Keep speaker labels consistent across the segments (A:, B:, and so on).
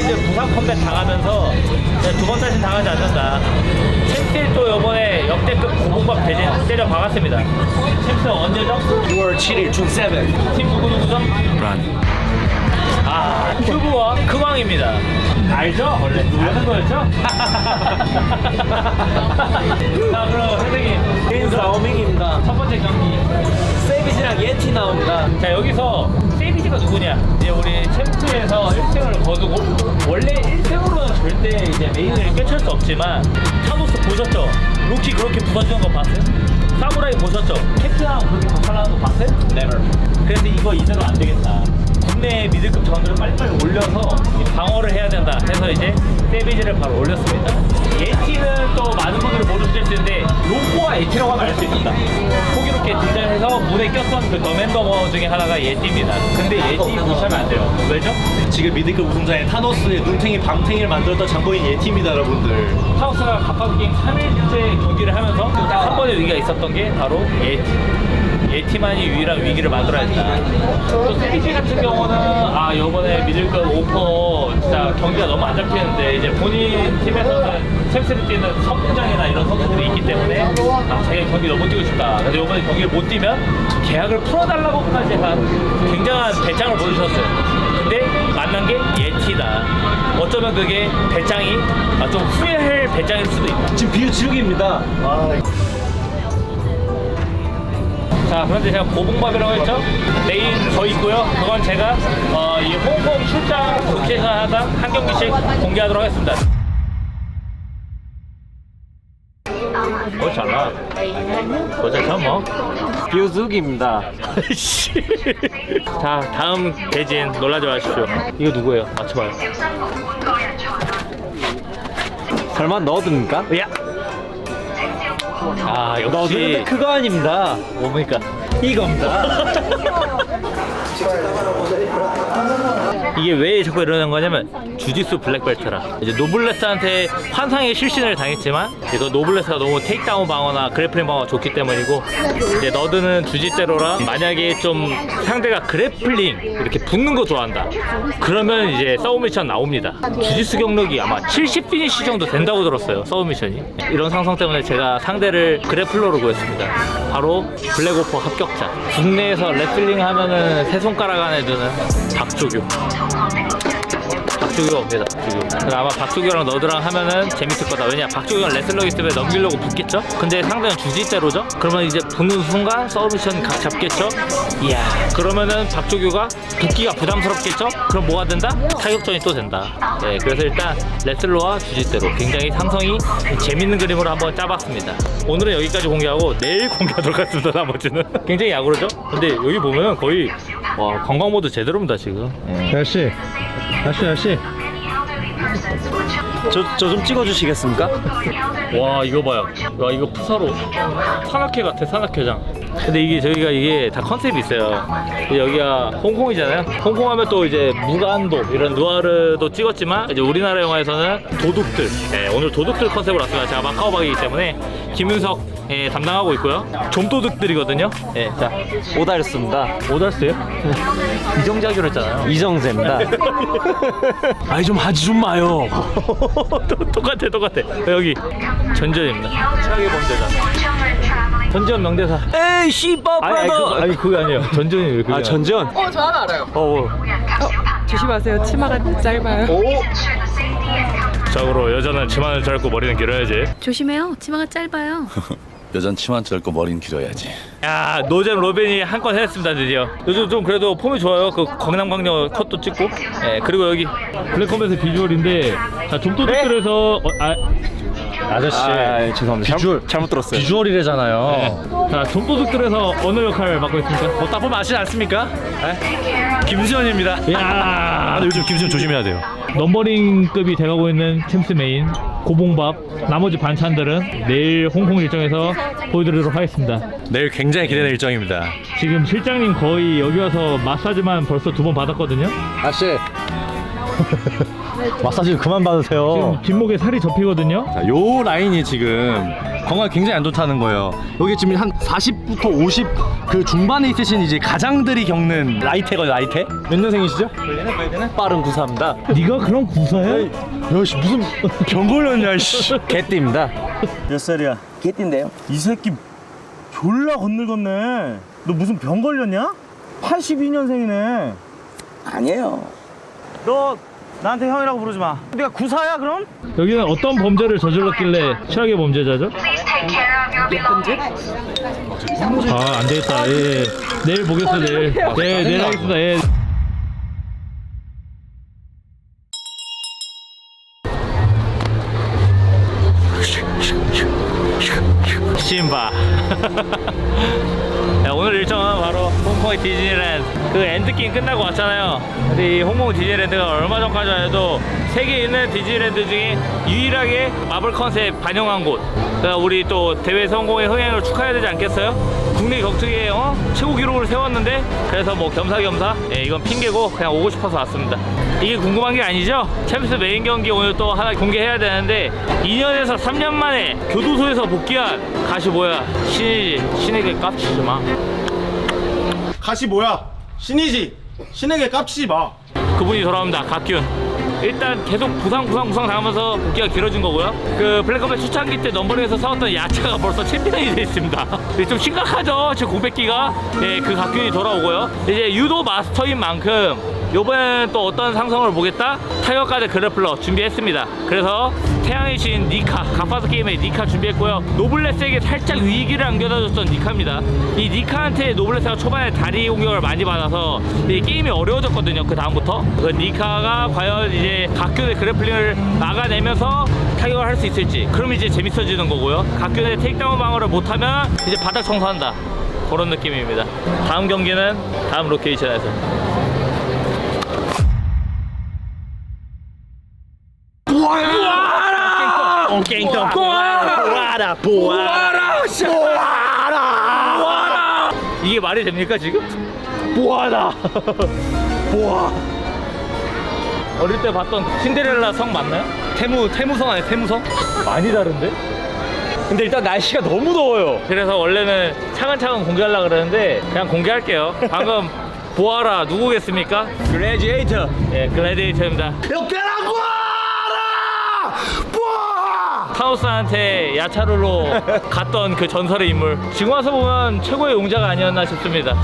A: 이즈 부산 컴백 당하면서 두 번 다시 당하지 않는다. 챔스 또 이번에 역대급 고봉밥 대신 때려 박았습니다. 챔스 언제죠?
B: 6월 7일 중 7.
A: 팀 누구 누구죠?
B: 란.
A: 아, 큐브와 크왕입니다. 알죠? 원래 아는 거였죠? 자, 그럼 선생님
B: 인사 어밍입니다.
A: 첫 번째 경기
B: 세비지랑 예티 나옵니다.
A: 자 여기서 세비지가 누구냐 이제 우리 챔프에서 1등을 거두고 원래 1등으로는 절대 이제 메인을 꿰찰 수 없지만 타노스 보셨죠? 루키 그렇게 부서지는 거 봤어요? 사무라이 보셨죠? 캡틴하고 그렇게 박살나는 거 봤어요?
B: Never.
A: 그래서 이거 이대로 안 되겠다. 국내 미들급 전들을 빨리빨리 올려서 이 방어를 해야 된다 해서 이제 세비지를 바로 올렸습니다. 예티는 또 많은 분들이 모르실 수 있는데 로코와 예티라고 하면 알 수 있습니다. 호기롭게 등장해서 문에 꼈던 그 더맨더머 중에 하나가 예티입니다. 근데 예티 무시하면 안 돼요. 왜죠?
B: 지금 미드급 우승자인 타노스의 눈탱이 방탱이를 만들었던 장보인 예티입니다, 여러분들.
A: 하우스가 갑바드 게임 3일째 경기를 하면서 딱 한 번의 위기가 있었던 게 바로 예티. 예티만이 유일한 위기를 만들어냈다. 또 세비지 같은 경우는 아 요번에 미들급 오퍼 진짜 경기가 너무 안 잡히는데 이제 본인 팀에서는 챔스를 뛰는 선봉장이나 이런 선수들이 있기 때문에 아 자기 경기 너무 뛰고 싶다. 그래서 요번에 경기를 못 뛰면 계약을 풀어달라고까지 한 굉장한 배짱을 보여주셨어요. 근데 만난 게 예티다. 어쩌면 그게 배짱이 아, 좀 후회할 배짱일 수도 있다.
B: 지금 비유 지우기입니다.
A: 자, 그런데 제가 고봉밥이라고 했죠? 내일 저 있고요. 그건 제가 어, 이 홍콩 출장 루키에서 하다 한 경기씩 공개하도록 하겠습니다. 어제 참 뭐. 씨. 자, 다음 대진 놀라지 마십시오. 이거 누구예요? 맞춰봐요.
B: 설마 너드입니까?
A: 야! 아, 역시
B: 그거 아닙니다.
A: 뭡니까?
B: 이겁니다.
A: 이게 왜 자꾸 이러는 거냐면 주짓수 블랙벨트라. 이제 노블레스한테 환상의 실신을 당했지만 이거 노블레스가 너무 테이크다운 방어나 그래플링 방어가 좋기 때문이고 이제 너드는 주짓대로라 만약에 좀 상대가 그래플링 이렇게 붙는 거 좋아한다. 그러면 이제 서브 미션 나옵니다. 주짓수 경력이 아마 70 피니시 정도 된다고 들었어요 서브 미션이. 이런 상성 때문에 제가 상대를 그래플러로 구했습니다. 바로 블랙오퍼 합격자. 국내에서 레슬링 하면은 세 손가락 안에 드는 박조규 박주규가 옵니다. 그래서 아마 박주규랑 너드랑 하면은 재밌을 거다. 왜냐 박주규는 레슬러기 때문에 넘기려고 붙겠죠. 근데 상대는 주짓대로죠. 그러면 이제 붙는 순간 서브미션 각 잡겠죠. 이야. 그러면은 박주규가 붙기가 부담스럽겠죠. 그럼 뭐가 된다? 타격전이 또 된다. 네. 그래서 일단 레슬러와 주짓대로 굉장히 상성이 재밌는 그림으로 한번 짜봤습니다. 오늘은 여기까지 공개하고 내일 공개하도록 하겠습니다. 나머지는 굉장히 야구르죠. 근데 여기 보면 거의 와 관광 모드 제대로입니다 지금. 예.
C: 아저씨 아저씨 아저씨
B: 저 저 좀 찍어주시겠습니까?
A: 와 이거 봐요 와 이거 푸사로 산악회 같아 산악회장 근데 이게 저희가 이게 다 컨셉이 있어요. 여기가 홍콩이잖아요. 홍콩 하면 또 이제 무간도 이런 누아르도 찍었지만 이제 우리나라 영화에서는 도둑들. 네, 오늘 도둑들 컨셉으로 왔습니다. 제가 마카오박이기 때문에. 김윤석 예, 담당하고 있고요. 좀도둑들이거든요. 예, 자.
B: 오다였습니다.
A: 오달스요? 이정자기로 했잖아요.
B: 이정재입니다. 아니 좀 하지 좀 마요.
A: 또- 똑같아 똑같아. 여기 전전입니다. 최악의 범죄자 전전 명대사
B: 에이 씨바
A: 아니, 아니, 그거, 아니 그게 아니에요. 전전이 왜 그게
B: 아 전전.
D: 어, 저 하나 알아요.
A: 어, 어.
D: 조심하세요. 치마가 짧아요.
A: 자, 그럼 여자는 치마는 짧고 머리는 길어야지.
E: 조심해요. 치마가 짧아요.
F: 여잔 치마 짧고 머리는 길어야지.
A: 야, 노잼 로빈이 한 건 해냈습니다, 드디어. 요즘 좀 그래도 폼이 좋아요. 그 강남광녀 컷도 찍고. 예, 그리고 여기 블랙컴뱃의 비주얼인데, 자, 좀도둑들에서, 어, 아,
C: 아저씨.
B: 아, 죄송합니다.
C: 비주얼
B: 잘못 들었어요.
C: 비주얼이래잖아요.
A: 자, 좀도둑들에서 어느 역할을 맡고 있습니까?
B: 뭐딱 보면 아시지 않습니까? 김수현입니다.
A: 이야.
B: 아, 근데 요즘 김수현 조심해야 돼요.
A: 넘버링급이 돼가고 있는 챔스 메인 고봉밥 나머지 반찬들은 내일 홍콩 일정에서 보여드리도록 하겠습니다
B: 내일 굉장히 기대되는 일정입니다.
A: 지금 실장님 거의 여기 와서 마사지만 벌써 두 번 받았거든요
C: 아저씨. 마사지 그만 받으세요.
A: 지금 뒷목에 살이 접히거든요
C: 자, 요 라인이 지금 건강에 굉장히 안 좋다는 거예요. 여기 지금 한 40부터 50 그 중반에 있으신 이제 가장들이 겪는
B: 라이테거든요, 라이테?
C: 몇 년생이시죠? 빠른 구사입니다.
A: 네가 그런 구사해?
C: 야씨 무슨 병 걸렸냐 씨. 개띠입니다.
G: 몇 살이야? 개띠인데요. 이 새끼 졸라 건늙었네. 너 무슨 병 걸렸냐? 82년생이네.
H: 아니에요.
G: 너 나한테 형이라고 부르지 마. 네가 구사야 그럼?
A: 여기는 어떤 범죄를 저질렀길래 최악의 범죄자죠? 아 안 되겠다 예. 내일 보겠습니다 내일 네, 내일 하겠습니다 예. 심바 야, 오늘 일정은 바로 홍콩의 디즈니랜드 그 엔드게임 끝나고 왔잖아요 근데 이 홍콩 디즈니랜드가 얼마 전까지만 해도 세계에 있는 디즈니랜드 중에 유일하게 마블 컨셉 반영한 곳 그러니까 우리 또 대회 성공의 흥행을 축하해야 되지 않겠어요? 국내 격투기에 어? 최고 기록을 세웠는데 그래서 뭐 겸사겸사 예, 이건 핑계고 그냥 오고 싶어서 왔습니다 이게 궁금한 게 아니죠? 챔스 메인 경기 오늘 또 하나 공개해야 되는데 2년에서 3년 만에 교도소에서 복귀한 가시 뭐야 신이지 신에게 깝치지 마
G: 가시 뭐야? 신이지. 신에게 깝치지 마.
A: 그분이 돌아옵니다. 각균. 일단 계속 부상 부상 부상 당하면서 복귀가 길어진 거고요. 그 블랙컴뱃 초창기 때 넘버링에서 싸웠던 야채가 벌써 챔피언이 돼 있습니다. 좀 심각하죠. 지금 공백기가 네, 그 각균이 돌아오고요. 이제 유도 마스터인 만큼 요번에는 또 어떤 상성을 보겠다? 타격가드 그래플러 준비했습니다. 그래서 태양의 신 니카, 가파스 게임의 니카 준비했고요. 노블레스에게 살짝 위기를 안겨다줬던 니카입니다. 이 니카한테 노블레스가 초반에 다리 공격을 많이 받아서 이 게임이 어려워졌거든요. 그 다음부터 그 니카가 과연 이제 각균의 그래플링을 막아내면서 타격을 할 수 있을지 그럼 이제 재밌어지는 거고요. 각균의 테이크다운 방어를 못하면 이제 바닥 청소한다. 그런 느낌입니다. 다음 경기는 다음 로케이션에서. 깽떡 보아라 보아라 보아라 이게 말이 됩니까 지금? 보아라 보아 어릴 때 봤던 신데렐라 성 맞나요?
B: 태무, 태무성 아니에요, 태무성?
A: 많이 다른데?
B: 근데 일단 날씨가 너무 더워요.
A: 그래서 원래는 차근차근 공개하려고 그러는데 그냥 공개할게요 방금 보아라 누구겠습니까?
B: 글래디에이터.
A: 예 글래디에이터입니다 타노스한테 야차루로 갔던 그 전설의 인물 지금 와서 보면 최고의 용자가 아니었나 싶습니다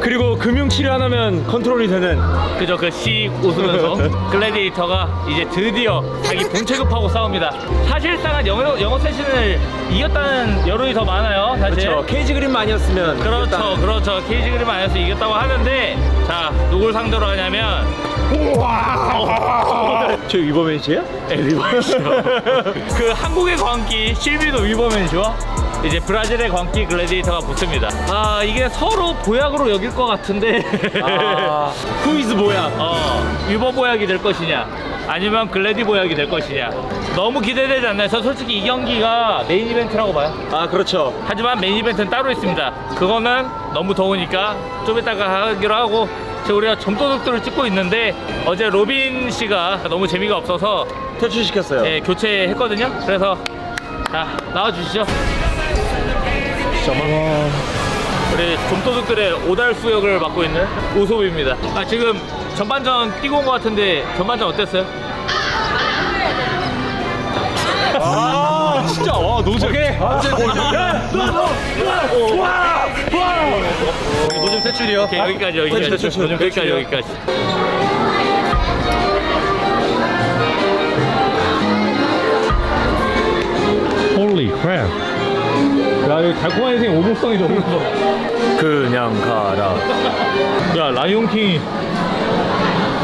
B: 그리고 금융치료 하나면 컨트롤이 되는.
A: 그저 그씩 웃으면서 글래디에이터가 이제 드디어 자기 본체급하고 싸웁니다 사실상은 영어, 영어 세신을 이겼다는 여론이 더 많아요 사실
B: 그렇죠. 케이지 그림만 아니었으면.
A: 그렇죠, 그렇죠. 케이지 그림 안에서 이겼다고 하는데, 자, 누굴 상대로 하냐면,
B: 저 위버맨이세요?
A: 리버맨이죠. 그 한국의 광기, 실비도 위버맨이죠. 이제 브라질의 광기 글래디에이터가 붙습니다. 아, 이게 서로 보약으로 여길 것 같은데,
B: 아, 후이즈 보약.
A: 어, 위버 보약이 될 것이냐, 아니면 글래디 보약이 될 것이냐. 너무 기대되지 않나요? 저 솔직히 이 경기가 메인 이벤트라고 봐요.
B: 아, 그렇죠.
A: 하지만 메인 이벤트는 따로 있습니다. 그거는 너무 더우니까 좀 이따가 하기로 하고 지금 우리가 점도둑들을 찍고 있는데 어제 로빈 씨가 너무 재미가 없어서
B: 퇴출시켰어요.
A: 예, 교체했거든요. 그래서 자 나와 주시죠. 우리 좀도둑들의 오달수 역을 맡고 있는 오소비입니다. 아 지금 전반전 뛰고 온 것 같은데 전반전 어땠어요?
B: 아, 진짜. 와, 너무 잘해. 노점 퇴출이요.
A: 오케이, 여기까지 여기까지 여기까지. 여기까지. Holy crap. 야, 이 달콤한 인생 오목성이 너무 커.
B: 그냥 가라.
A: 야, 라이온킹이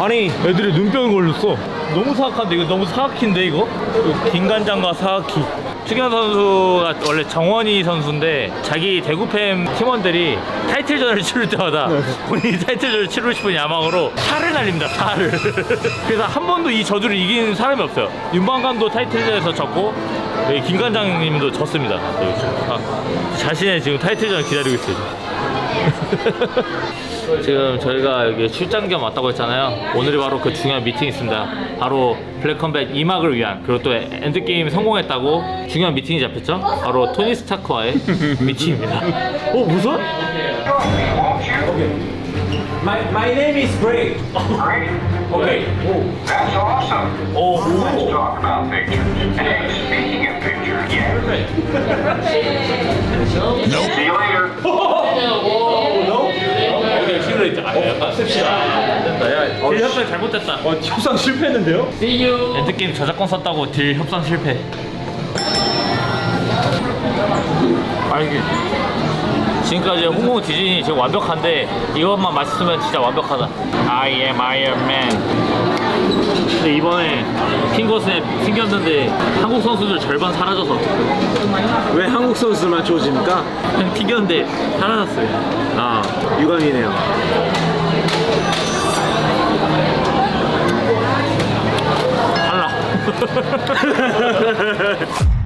B: 아니,
A: 애들이 눈병이 걸렸어. 너무 사악한데 이거 너무 사악인데 이거? 이거 김간장과 사악기 추경 선수가 원래 정원이 선수인데 자기 대구팸 팀원들이 타이틀전을 치를 때마다 본인이 타이틀전을 치르고 싶은 야망으로 살을 날립니다 살을. 그래서 한 번도 이 저주를 이긴 사람이 없어요. 윤방감도 타이틀전에서 졌고 여기 김간장님도 졌습니다. 아, 자신의 지금 타이틀전을 기다리고 있어요 지금 저희가 여기 출장 겸 왔다고 했잖아요. 오늘이 바로 그 중요한 미팅이 있습니다. 바로 블랙컴뱃 2막을 위한 그리고 또 엔드게임 성공했다고 중요한 미팅이 잡혔죠. 바로 토니 스타크와의 미팅입니다. 어 무슨?
H: My, my name is Bray.
A: 오케이.
H: That's awesome.
A: 오.
H: Let's talk about pictures. Hey, speaking of pictures, yeah. See you later.
A: 오케이 힘을 있자. 아, 약간 씁시다. 된다. 야, 딜 협상 잘못됐다.
G: 어, 협상 실패했는데요?
A: 엔드 게임 저작권 썼다고 딜 협상 실패. 아 이게 지금까지 홍콩 디즈니 지금 완벽한데 이것만 맛있으면 진짜 완벽하다. I am Iron Man. 근데 이번에 핑거스에 생겼는데 한국 선수들 절반 사라져서
G: 왜 한국 선수만 좋아집니까?
A: 그냥 튀겼는데 사라졌어요.
G: 아, 유감이네요.
A: 달라.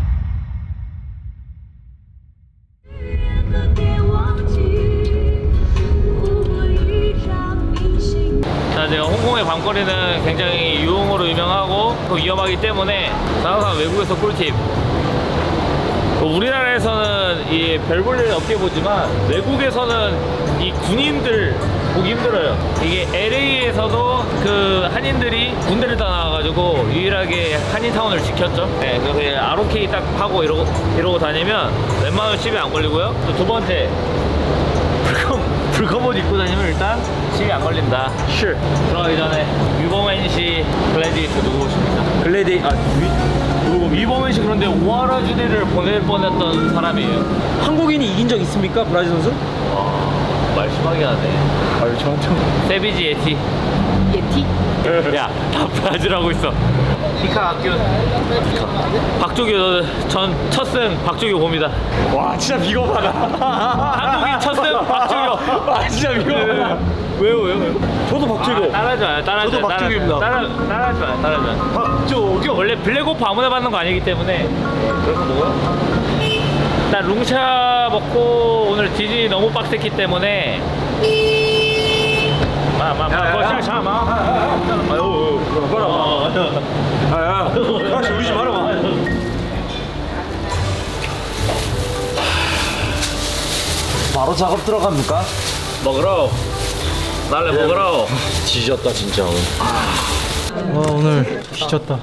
A: 보지만 외국에서는 이 군인들 보기 힘들어요. 이게 LA에서도 그 한인들이 군대를 다 나와가지고 유일하게 한인타운을 지켰죠. 네, 그래서 ROK 딱 하고 이러고, 이러고 다니면 웬만하면 시비 안 걸리고요. 또 두 번째, 불검, 불검옷 입고 다니면 일단 시비 안 걸린다. Sure. 들어가기 전에 유범현 씨 글래디에이터 누구 보십니까?
G: 글래디, 아,
A: 그 리고 위범현 씨 그런데 오하라 주디를 보낼 뻔했던 사람이에요.
G: 한국인이 이긴 적 있습니까? 브라질 선수?
A: 말 심하게 하네.
G: 아유, 저한테.
A: 세비지 예티.
D: 예티?
A: 야, 다 브라질 하고 있어. 히카 학교. 박조규 전 첫승 박조규 봅니다.
G: 와, 진짜 비겁하다.
A: 한국인 첫승 박조규.
G: 아, 진짜 비겁하다. 왜요, 왜요, 왜요? 저도 박재규.
A: 따라하지 마요. 따라하지
G: 저도
A: 마요. 따라, 따라하지 마요. 따라하지 마요.
G: 박조규.
A: 원래 블랙오프 아무나 받는 거 아니기 때문에 그래서 먹어요. 나 룽차 먹고 오늘 디즈니 너무 빡셌기 때문에 마마마 거실 참아
G: 아유, 봐라.
A: 어,
G: 아, 야. 다시 울지 말아봐. 바로 작업 들어갑니까?
A: 먹으러 날래 먹으러
G: 지졌다, 진짜. 와, 오늘 지쳤다.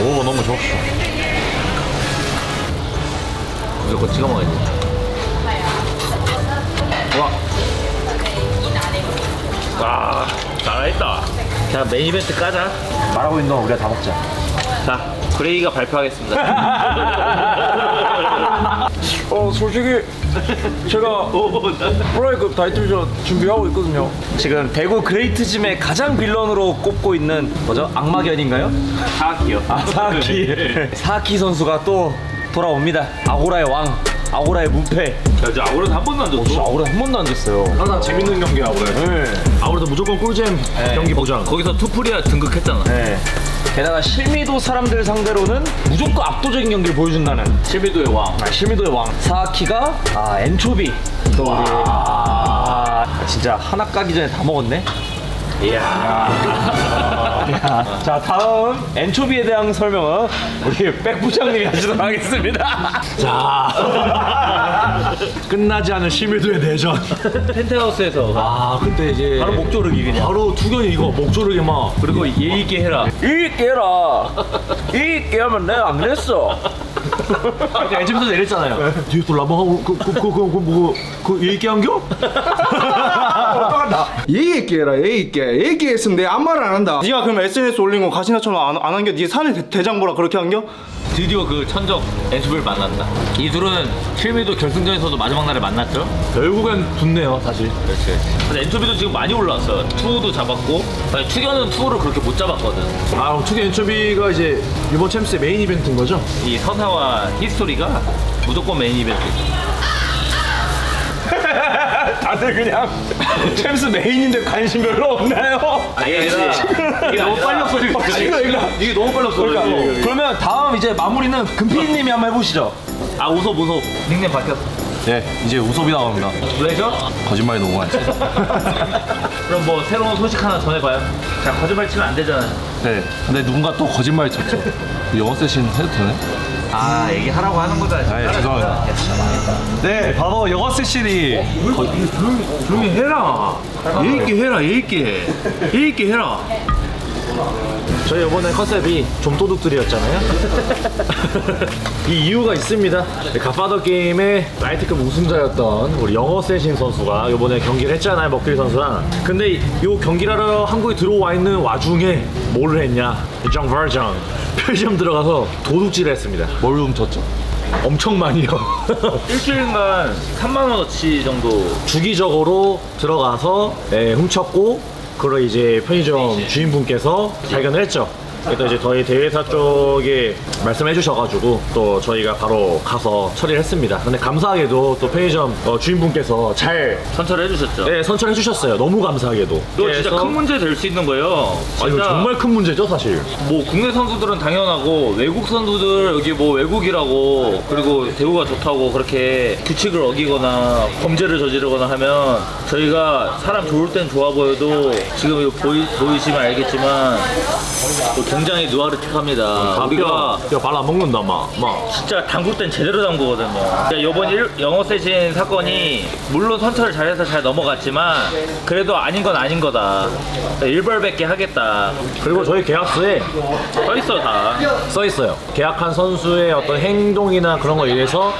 G: 오, 너무 좋았어.
A: 무조건 찍어 먹어야지 와 와, 잘했다 자 메인 이벤트 까자
G: 말하고 있는 동안 우리가 다 먹자.
A: 자 그레이가 발표하겠습니다
I: 어 솔직히 제가 프로이급 타이틀전 준비하고 있거든요
G: 지금 대구 그레이트즘의 가장 빌런으로 꼽고 있는 뭐죠? 악마견인가요?
A: 사악기요
G: 아, 사키. 사키 선수가 또 돌아옵니다. 아고라의 왕, 아고라의 무패.
A: 야, 이제 아우라도 한 번도 안 줬어
G: 아고라 한 번도 안 졌어요.
I: 항상 재밌는 경기야 그래
G: 네.
I: 아무래도 무조건 꿀잼 경기 보장
A: 거기서 투프리아 등극했잖아
G: 네. 게다가 실미도 사람들 상대로는 무조건 압도적인 경기를 보여준다는
A: 실비도의 왕
G: 아, 실미도의 왕 사키가 아 엔초비 또 우리 아, 진짜 하나 까기 전에 다 먹었네. 이야. 자 다음 엔초비에 대한 설명은 우리 백 부장님이 하시도록 하겠습니다.
I: 자 끝나지 않은 심의도의 대전
A: 펜트하우스에서
I: 아 그때 이제
G: 바로 목조르기 그냥.
I: 바로 투견이 이거 목조르게 막
A: 그리고 예의 있게 해라
G: 이 깨라. 이 깨면 내가 안 그랬어.
I: 엔집에서 내렸잖아요 뒤에 또 라방 하고 그그그그뭐그 얘기 안겨?
G: 나
J: 예의 있게 해라 예의 있게 예의 있게 했으면 내 아무 말안 한다
K: 네가 그럼 SNS 올린 거 가시나처럼 안, 안 한겨? 네 사내 대- 대장보라 그렇게 한겨?
A: 드디어 그 천적 엔수비를 만났다. 이 둘은 실미도 결승전에서도 마지막 날에 만났죠.
I: 결국엔 붙네요 사실
A: 그렇지. 근데 엔초비도 지금 많이 올라왔어요. 투도 잡았고, 아니, 투견은 투를 그렇게 못 잡았거든.
I: 아 투기 엔초비가 이제 이번 챔스의 메인 이벤트인 거죠?
A: 이 서사와 히스토리가 무조건 메인 이벤트.
G: 다들 그냥 챔스 메인인데 관심 별로 없나요?
A: 이게 아니라 이게 너무 빨리 없어지고 있어.
G: 이거 이거
I: 이게 너무 빨랐어
G: 그러니까 그러면 다음 이제 마무리는 금피디님이 한번 해보시죠.
A: 아 우섭 우섭 닉네임 바뀌었어.
C: 네 이제 우섭이 나옵니다
A: 왜죠?
C: 거짓말이 너무 많지
A: 그럼 뭐 새로운 소식 하나 전해봐요. 자 거짓말 치면 안 되잖아요.
C: 네 근데 누군가 또 거짓말 쳤죠 영어 세션 해도 되네?
A: 아 얘기하라고 하는 거다.
C: 아 죄송합니다. 네 바로 영어 세션이
I: 조용히 해라. 예의 있게 해라 예의 있게. 예의 있게 해라 저희 이번에 컨셉이 좀 도둑들이었잖아요. 이 이유가 있습니다. 갓파더 게임의 라이트급 우승자였던 우리 영어 세신 선수가 이번에 경기를 했잖아요 먹기리 선수랑. 근데 이 경기를 하러 한국에 들어와 있는 와중에 뭘 했냐? 정 버정. 편의점 들어가서 도둑질을 했습니다.
C: 뭘 훔쳤죠?
I: 엄청 많이요.
A: 일주일간 3만 원어치 정도.
I: 주기적으로 들어가서 예, 훔쳤고 그걸 이제 편의점 주인분께서 발견을 했죠. 그래서 이제 저희 대회사 쪽에 말씀해 주셔가지고 또 저희가 바로 가서 처리를 했습니다. 근데 감사하게도 또 편의점 어, 주인분께서 잘
A: 선처를 해주셨죠.
I: 네, 선처를 해주셨어요. 너무 감사하게도.
A: 이거 진짜
I: 그래서-
A: 큰 문제 될 수 있는 거예요.
I: 아, 이거 정말 큰 문제죠, 사실.
A: 뭐 국내 선수들은 당연하고 외국 선수들 여기 뭐 외국이라고 그리고 대우가 좋다고 그렇게 규칙을 어기거나 범죄를 저지르거나 하면 저희가 사람 좋을 땐 좋아 보여도 지금 이거 보이, 보이시면 알겠지만 또 굉장히 누아르틱합니다. 우리가
I: 뼈발안 먹는다, 막. 막.
A: 진짜 담글 땐 제대로 담그거든요. 그러니까 이번 일- 영어 세신 사건이 물론 선처를 잘해서 잘 넘어갔지만 그래도 아닌 건 아닌 거다. 일벌백계 하겠다.
I: 그리고 저희 계약서에
A: 써 있어 다.
I: 써 있어요. 계약한 선수의 어떤 행동이나 그런 거에 의해서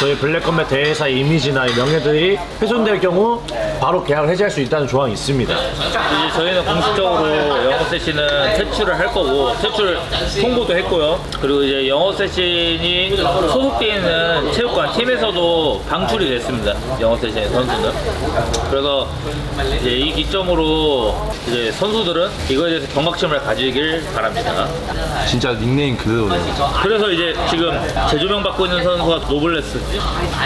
I: 저희 블랙컴뱃 대회사 이미지나 이 명예들이 훼손될 경우 바로 계약을 해지할 수 있다는 조항이 있습니다.
A: 이제 저희는 공식적으로 영어 세신은 퇴출을 할 거고 퇴출 통보도 했고요. 그리고 이제 영어 세신이 소속되어 있는 체육관 팀에서도 방출이 됐습니다. 영어 세신 선수는. 그래서 이제 이 기점으로 이제 선수들은 이거에 대해서 경각심을 가지길 바랍니다.
C: 진짜 닉네임 그대로네요
A: 그래서 이제 지금 재조명 받고 있는 선수가 노블레스.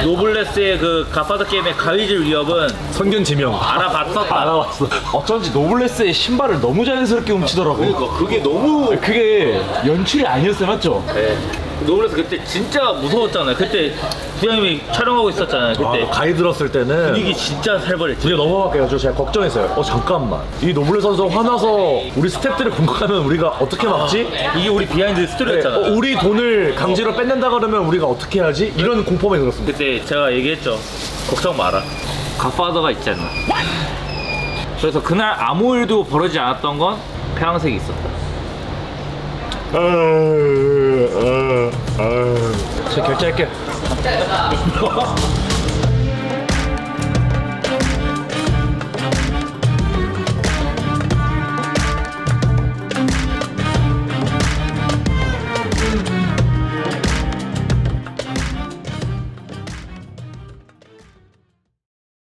A: 노블레스의 그 가파드 게임의 가위질 위협은
I: 선견 지명.
A: 알아봤었다.
G: 알아봤어. 어쩐지 노블레스의 신발을 너무 자연스럽게 훔치더라고.
A: 그러니까 그게 너무
G: 그게 연출이 아니었어요, 맞죠?
A: 네. 노블레스 그때 진짜 무서웠잖아요. 그때 부장님이 촬영하고 있었잖아요.
I: 아,
A: 그때
I: 가위 들었을 때는
A: 분위기 진짜 살벌했지.
I: 이제 넘어갈게요. 저 제가 걱정했어요. 어 잠깐만. 이 노블레 선수 화나서 우리 스탭들을 공격하면 우리가 어떻게 막지?
A: 이게 우리 비하인드
I: 네,
A: 스토리였잖아.
I: 어, 우리 돈을 강제로 뺏는다 그러면 우리가 어떻게 하지? 이런 공포에 들었습니다.
A: 그때 제가 얘기했죠. 걱정 마라. 갓파더가 있잖아. 그래서 그날 아무 일도 벌어지지 않았던 건 폐양색이 있었다.
I: 저 결제할게요.